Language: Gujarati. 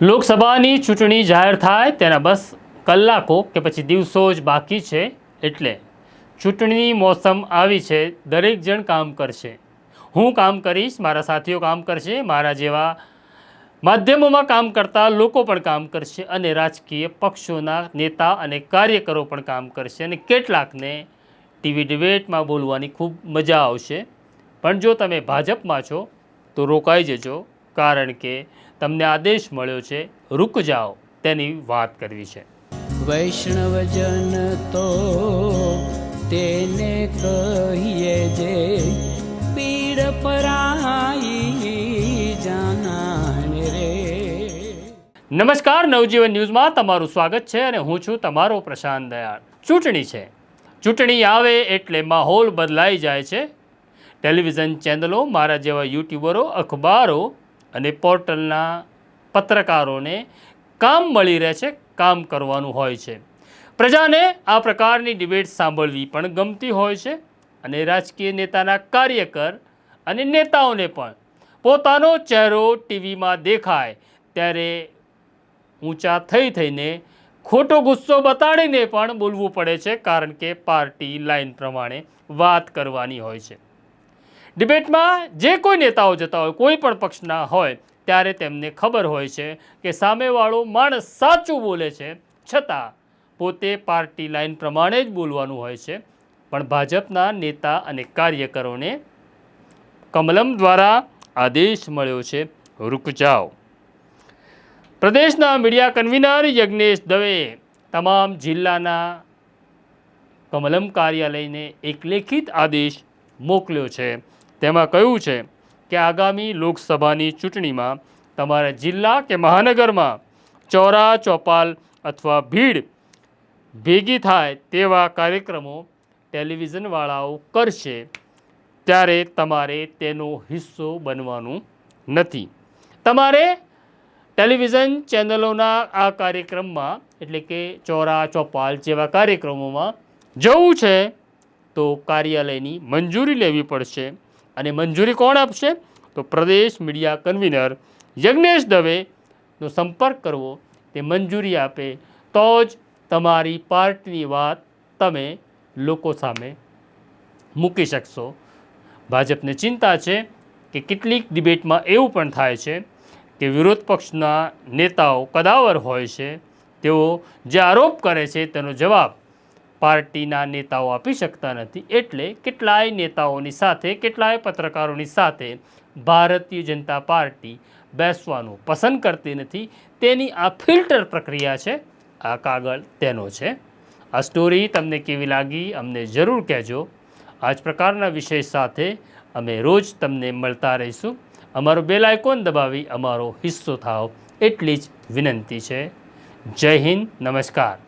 લોકસભાની ચૂંટણી જાહેર થાય તેના બસ કલાકો કે પછી દિવસો જ બાકી છે એટલે ચૂંટણીની મોસમ આવી છે, દરેક જણ કામ કરશે. હું કામ કરીશ, મારા સાથીઓ કામ કરશે, મારા જેવા માધ્યમોમાં કામ કરતા લોકો પણ કામ કરશે અને રાજકીય પક્ષોના નેતા અને કાર્યકરો પણ કામ કરશે અને કેટલાકને ટીવી ડિબેટમાં બોલવાની ખૂબ મજા આવશે. પણ જો તમે ભાજપમાં છો, તો રોકાઈ જજો. કારણ કે તમને આદેશ મળ્યો છે રૂક જાઓ. તેની વાત કરવી છે. વૈષ્ણવજન તો તેને કહીએ જે પીડ પરાઈ જાનાને રે. નમસ્કાર નવજીવન ન્યૂઝમાં તમારું સ્વાગત છે અને હું છું તમારો પ્રશાંત દયાળ. ચૂંટણી છે. ચૂંટણી આવે એટલે માહોલ બદલાઈ જાય છે. ટેલિવિઝન ચેનલો મારા જેવા યુટ્યુબરો અખબારો અને પોર્ટલના પત્રકારોને કામ મળી રહે છે, કામ કરવાનું હોય છે. પ્રજાને આ પ્રકારની ડિબેટ સાંભળવી પણ ગમતી હોય છે અને રાજકીય નેતાના કાર્યકર અને નેતાઓને પણ. પોતાનો ચહેરો ટીવીમાં દેખાય ત્યારે ઊંચા થઈ થઈને ખોટો ગુસ્સો બતાડીને પણ બોલવું પડે છે, કારણ કે પાર્ટી લાઈન પ્રમાણે વાત કરવાની હોય છે. ડિબેટમાં જે કોઈ નેતાઓ જતા હોય, કોઈ પણ પક્ષના હોય, ત્યારે તેમને ખબર હોય છે કે સામેવાળો માણસ સાચું બોલે છે, છતાં પોતે પાર્ટી લાઈન પ્રમાણે જ બોલવાનું હોય છે. પણ ભાજપના નેતા અને કાર્યકરોને કમલમ દ્વારા આદેશ મળ્યો છે, રૂક જાઓ. પ્રદેશના મીડિયા કન્વીનર યજ્ઞેશ દવે તમામ જિલ્લાના કમલમ કાર્યાલયને એક લેખિત આદેશ મોકલ્યો છે. તેમાં કહ્યું છે કે આગામી લોકસભાની ચૂંટણીમાં તમારા જિલ્લા કે મહાનગરમાં ચોરા ચોપાલ અથવા ભીડ ભેગી થાય તેવા કાર્યક્રમો ટેલિવિઝનવાળાઓ કરશે, ત્યારે તમારે તેનો હિસ્સો બનવાનું નથી. તમારે ટેલિવિઝન ચેનલોના આ કાર્યક્રમમાં, એટલે કે ચોરા ચોપાલ જેવા કાર્યક્રમોમાં જવું છે, તો કાર્યાલયની મંજૂરી લેવી પડશે. અને મંજૂરી કોણ આપશે? તો પ્રદેશ મીડિયા કન્વીનર યજ્ઞેશ દવેનો સંપર્ક કરવો. તે મંજૂરી આપે. તો જ તમારી પાર્ટીની વાત તમે લોકો સામે મૂકી શકશો. ભાજપને ચિંતા છે કે કેટલીક ડિબેટમાં એવું પણ થાય છે કે વિરોધ પક્ષના નેતાઓ કદાવર હોય છે. તેઓ જે આરોપ કરે છે તેનો જવાબ પાર્ટીના નેતાઓ આપી શકતા નથી. એટલે કેટલાય નેતાઓની સાથે, કેટલાય પત્રકારોની સાથે ભારતીય જનતા પાર્ટી બેસવાનું પસંદ કરતી નથી. તેની આ ફિલ્ટર પ્રક્રિયા છે, આ કાગળ તેનો છે. આ સ્ટોરી તમને કેવી લાગી અમને જરૂર કહેજો. આ જ પ્રકારના વિષય સાથે અમે રોજ તમને મળતા રહીશું. અમારો બેલ આઇકોન દબાવી અમારો હિસ્સો થાવ. એટલી જ વિનંતી છે. જય હિન્દ, નમસ્કાર.